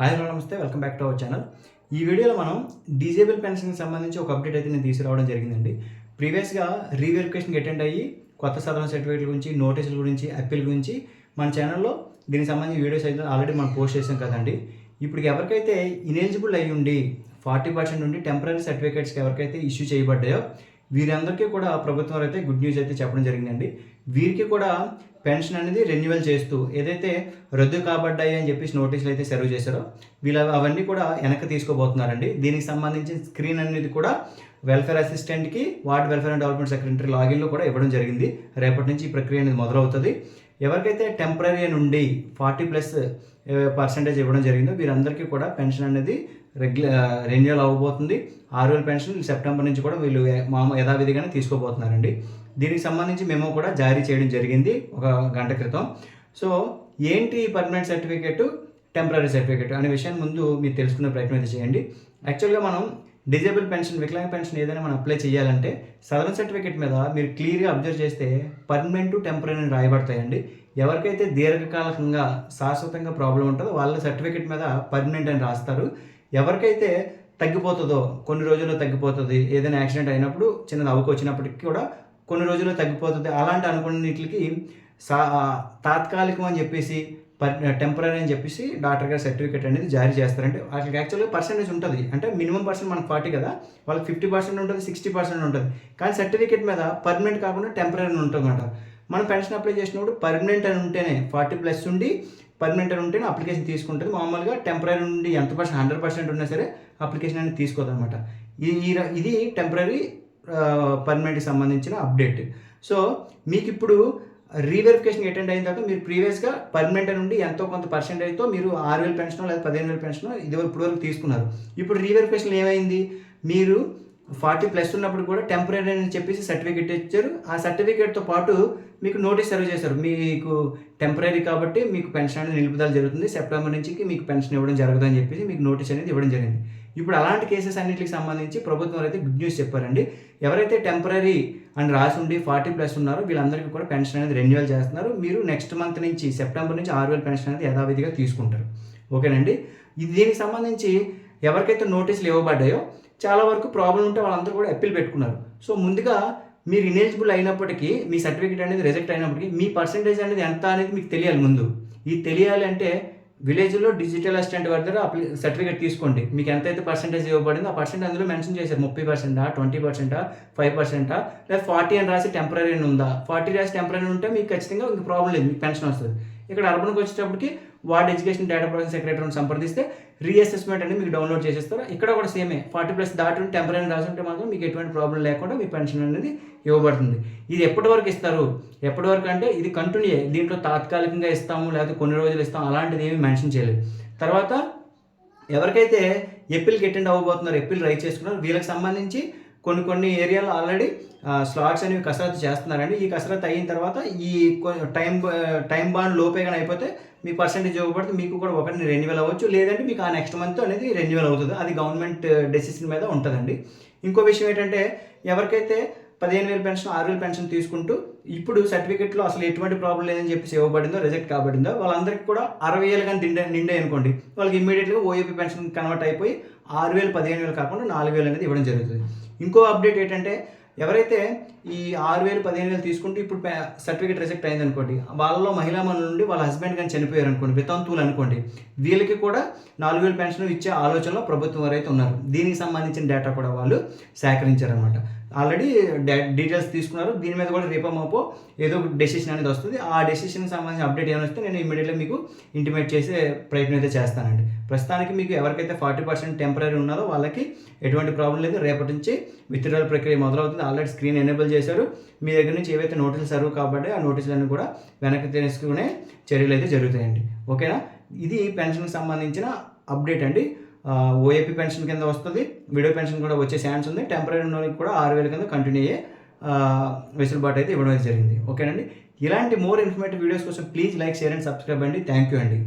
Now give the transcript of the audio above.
Hi నమస్తే welcome back to our channel. ఈ వీడియోలో మనం డిజేబుల్ పెన్షన్కి సంబంధించి ఒక అప్డేట్ అయితే నేను తీసుకురావడం జరిగిందండి. ప్రీవియస్గా రీవెరిఫికేషన్కి అటెండ్ అయ్యి కొత్త సాధారణ సర్టిఫికేట్ గురించి నోటీసుల గురించి అప్పీల్ గురించి మన ఛానల్లో దీనికి సంబంధించి వీడియోస్ అయితే ఆల్రెడీ మనం పోస్ట్ చేసాం కదండి. ఇప్పుడు ఎవరికైతే ఇనెలిజిబుల్ అయ్యి ఉండి ఫార్టీ పర్సెంట్ నుండి టెంపరీ సర్టిఫికేట్స్కి ఎవరికైతే ఇష్యూ చేయబడ్డాయో వీరందరికీ కూడా ప్రభుత్వం అయితే గుడ్ న్యూస్ అయితే చెప్పడం జరిగిందండి. వీరికి కూడా పెన్షన్ అనేది రెన్యువల్ చేస్తూ ఏదైతే రద్దు కాబడ్డాయి అని చెప్పేసి నోటీసులు అయితే సర్వ్ చేశారో వీళ్ళ అవన్నీ కూడా వెనక్కి తీసుకోబోతున్నారండి దీనికి సంబంధించిన స్క్రీన్ అనేది కూడా welfare అసిస్టెంట్కి ward welfare and development secretary లాగిన్లో కూడా ఇవ్వడం జరిగింది. రేపటి నుంచి ఈ ప్రక్రియ అనేది మొదలవుతుంది. ఎవరికైతే టెంపరీ నుండి ఫార్టీ ప్లస్ పర్సంటేజ్ ఇవ్వడం జరిగిందో వీరందరికీ కూడా పెన్షన్ అనేది రెగ్యులర్ రెన్యువల్ అవ్వబోతుంది. ఆరు వేల పెన్షన్ సెప్టెంబర్ నుంచి కూడా వీళ్ళు మామూలు యథావిధిగానే తీసుకోబోతున్నారండి. దీనికి సంబంధించి మేము కూడా జారీ చేయడం జరిగింది ఒక గంట క్రితం. సో ఏంటి పర్మనెంట్ సర్టిఫికేట్ టెంపరీ సర్టిఫికేట్ అనే విషయాన్ని ముందు మీరు తెలుసుకునే ప్రయత్నం అయితే చేయండి. యాక్చువల్గా మనం డిజేబుల్ పెన్షన్ వికలాంగ పెన్షన్ ఏదైనా మనం అప్లై చేయాలంటే సదరన్ సర్టిఫికేట్ మీద మీరు క్లియర్గా అబ్జర్వ్ చేస్తే పర్మనెంట్ టెంపరీ అని రాయబడతాయండి. ఎవరికైతే దీర్ఘకాలికంగా శాశ్వతంగా ప్రాబ్లం ఉంటుందో వాళ్ళ సర్టిఫికేట్ మీద పర్మనెంట్ అని రాస్తారు. ఎవరికైతే తగ్గిపోతుందో కొన్ని రోజుల్లో తగ్గిపోతుంది ఏదైనా యాక్సిడెంట్ అయినప్పుడు చిన్న నవ్వుకు వచ్చినప్పటికీ కూడా కొన్ని రోజుల్లో తగ్గిపోతుంది. అలాంటి అనుకున్నిటికి సా తాత్కాలికం అని చెప్పేసి టెంపరీ అని చెప్పేసి డాక్టర్ గారు సర్టిఫికేట్ అనేది జారీ చేస్తారంటే వాళ్ళకి యాక్చువల్గా పర్సెంటేజ్ ఉంటుంది. అంటే మినిమం పర్సెంట్ మనకు ఫార్టీ కదా వాళ్ళకి ఫిఫ్టీ పర్సెంట్ ఉంటుంది సిక్స్టీ పర్సెంట్ ఉంటుంది. కానీ సర్టిఫికేట్ మీద పర్మనెంట్ కాకుండా టెంపరీ అని ఉంటుందన్నమాట మనం పెన్షన్ అప్లై చేసినప్పుడు పర్మనెంట్ అని ఉంటేనే ఫార్టీ ప్లస్ ఉండి పర్మనెంట్ అని ఉంటేనే అప్లికేషన్ తీసుకుంటుంది. మామూలుగా టెంపరీ నుండి ఎంత పర్సెంట్ హండ్రెడ్ పర్సెంట్ ఉన్నా సరే అప్లికేషన్ అనేది తీసుకోదన్నమాట ఈ ఈ ఇది టెంపరీ పర్మనెంట్కి సంబంధించిన అప్డేట్ సో మీకు ఇప్పుడు రీవెరిఫికేషన్ అటెండ్ అయిన తర్వాత మీరు ప్రీవియస్గా పర్మనెంట్ నుండి ఎంతో కొంత పర్సెంటేజ్తో మీరు ఆరు వేల పెన్షన్ లేదా పదిహేను వేల పెన్షన్ ఇది ఇప్పుడు వరకు తీసుకున్నారు. ఇప్పుడు రీవెరిఫికేషన్ ఏమైంది? మీరు ఫార్టీ ప్లస్ ఉన్నప్పుడు కూడా టెంపరీ అని చెప్పేసి సర్టిఫికేట్ ఇచ్చారు. ఆ సర్టిఫికేట్తో పాటు మీకు నోటీస్ సర్వ్ చేశారు. మీకు టెంపరీ కాబట్టి మీకు పెన్షన్ అనేది నిలుపుదల జరుగుతుంది. సెప్టెంబర్ నుంచి మీకు పెన్షన్ ఇవ్వడం జరగదు అని చెప్పేసి మీకు నోటీస్ అనేది ఇవ్వడం జరిగింది. ఇప్పుడు అలాంటి కేసెస్ అన్నిటికి సంబంధించి ప్రభుత్వం అయితే గుడ్ న్యూస్ చెప్పారండి. ఎవరైతే టెంపరీ అని రాసి ఉండి ఫార్టీ ప్లస్ ఉన్నారో వీళ్ళందరికీ కూడా పెన్షన్ అనేది రెన్యువల్ చేస్తున్నారు. మీరు నెక్స్ట్ మంత్ నుంచి సెప్టెంబర్ నుంచి ఆరు వేల పెన్షన్ అనేది యథావిధిగా తీసుకుంటారు. ఓకేనండి? ఇది దీనికి సంబంధించి ఎవరికైతే నోటీసులు ఇవ్వబడ్డాయో చాలా వరకు ప్రాబ్లం ఉంటే వాళ్ళందరూ కూడా అప్పీల్ పెట్టుకున్నారు. సో ముందుగా మీరు ఇనేజిబుల్ అయినప్పటికీ మీ సర్టిఫికేట్ అనేది రిజెక్ట్ అయినప్పటికీ మీ పర్సంటేజ్ అనేది ఎంత అనేది మీకు తెలియాలి ముందు. ఇది తెలియాలి అంటే విలేజ్లో డిజిటల్ అసిస్టెంట్ వారి దగ్గర అప్లి సర్టిఫికేట్ తీసుకోండి. మీకు ఎంతైతే పర్సెంటేజ్ ఇవ్వబడిందో ఆ పర్సెంట్ అందులో మెన్షన్ చేశారు. ముప్పై పర్సెంటా ట్వంటీ పర్సెంటా ఫైవ్ పర్సెంటా లేదా ఫార్టీ అని రాసి టెంపరీ అని ఉందా? ఫార్టీ రాసి టెంపరీ ఉంటే మీకు ఖచ్చితంగా ఇంక ప్రాబ్లం లేదు. మీకు పెన్షన్ వస్తుంది. ఇక్కడ అర్బన్కి వచ్చేటప్పటికి వార్డ్ ఎడ్యుకేషన్ డేటా ప్రాసెస్ సెక్రటరీని సంప్రదిస్తే రీఅసెస్మెంట్ అనేది మీకు డౌన్లోడ్ చేసేస్తారు. ఇక్కడ కూడా సేమే. ఫార్టీ ప్లస్ దాటి టెంపరీ రాసి ఉంటే మాత్రం మీకు ఎటువంటి ప్రాబ్లం లేకుండా మీ పెన్షన్ అనేది ఇవ్వబడుతుంది. ఇది ఎప్పటి వరకు ఇస్తారు? ఎప్పటి వరకు అంటే ఇది కంటిన్యూ దీంట్లో తాత్కాలికంగా ఇస్తాము లేకపోతే కొన్ని రోజులు ఇస్తాము అలాంటిది ఏమీ మెన్షన్ చేయలేదు. తర్వాత ఎవరికైతే ఎప్పిల్కి అటెండ్ అవ్వబోతున్నారు ఎప్పిల్ రైట్ చేసుకున్నారు వీళ్ళకి సంబంధించి కొన్ని కొన్ని ఏరియాలో ఆల్రెడీ స్లాట్స్ అనేవి కసరత్తు చేస్తున్నారండి. ఈ కసరత్తు అయిన తర్వాత ఈ టైం టైం బాండ్ లోపే కానీ అయిపోతే మీ పర్సెంటేజ్ ఇవ్వబడితే మీకు కూడా ఒకటిని రెన్యువల్ అవ్వచ్చు. లేదంటే మీకు ఆ నెక్స్ట్ మంత్ అనేది రెన్యువల్ అవుతుంది. అది గవర్నమెంట్ డెసిషన్ మీద ఉంటుందండి. ఇంకో విషయం ఏంటంటే ఎవరికైతే పదిహేను వేలు పెన్షన్ ఆరు వేలు పెన్షన్ తీసుకుంటూ ఇప్పుడు సర్టిఫికెట్లో అసలు ఎటువంటి ప్రాబ్లం లేదని చెప్పేసి ఇవ్వబడిందో రిజెక్ట్ కాబడిందో వాళ్ళందరికీ కూడా అరవై వేలు కానీ నిండా నిండే అనుకోండి. వాళ్ళకి ఇమ్మీడియట్గా ఓఏపీ పెన్షన్ కన్వర్ట్ అయిపోయి ఆరు వేలు పదిహేను వేలు కాకుండా నాలుగు వేలు అనేది ఇవ్వడం జరుగుతుంది. ఇంకో అప్డేట్ ఏంటంటే ఎవరైతే ఈ ఆరు వేలు పదిహేను వేలు తీసుకుంటూ ఇప్పుడు సర్టిఫికేట్ రిజెక్ట్ అయింది అనుకోండి వాళ్ళలో మహిళా మనుల నుండి వాళ్ళ హస్బెండ్ కానీ చనిపోయారు అనుకోండి వితంతువులు అనుకోండి వీళ్ళకి కూడా నాలుగు వేలు పెన్షన్ ఇచ్చే ఆలోచనలో ప్రభుత్వం వారు అయితే ఉన్నారు. దీనికి సంబంధించిన డేటా కూడా వాళ్ళు సేకరించారనమాట ఆల్రెడీ డీటెయిల్స్ తీసుకున్నారు. దీని మీద కూడా రేపో మాపో ఏదో ఒక డెసిషన్ అనేది వస్తుంది. ఆ డెసిషన్కి సంబంధించిన అప్డేట్ ఏమైనా వస్తే నేను ఇమీడియట్గా మీకు ఇంటిమేట్ చేసే ప్రయత్నం అయితే చేస్తానండి. ప్రస్తుతానికి మీకు ఎవరికైతే ఫార్టీ పర్సెంట్ టెంపరీ ఉన్నారో వాళ్ళకి ఎటువంటి ప్రాబ్లం లేదు. రేపటి నుంచి విత్డ్రాల్ ప్రక్రియ మొదలవుతుంది. ఆల్రెడీ స్క్రీన్ ఎనేబుల్ చేశారు. మీ దగ్గర నుంచి ఏవైతే నోటీసులు సర్వ్ కాబట్టి ఆ నోటీసులన్నీ కూడా వెనక్కి తీసుకునే చర్యలు అయితే జరుగుతాయండి. ఓకేనా? ఇది పెన్షన్కి సంబంధించిన అప్డేట్ అండి. ఓఏపీ పెన్షన్ కింద వస్తుంది. విడో పెన్షన్ కూడా వచ్చే ఛాన్స్ ఉంది. టెంపరీ ఉన్న కూడా ఆరు వేల కింద కంటిన్యూ అయ్యే వెసులుబాటు అయితే ఇవ్వడం జరిగింది. ఓకేనండి ఇలాంటి మోర్ ఇన్ఫర్మేటివ్ వీడియోస్ కోసం please like share and subscribe అండి. థ్యాంక్ యూ అండి.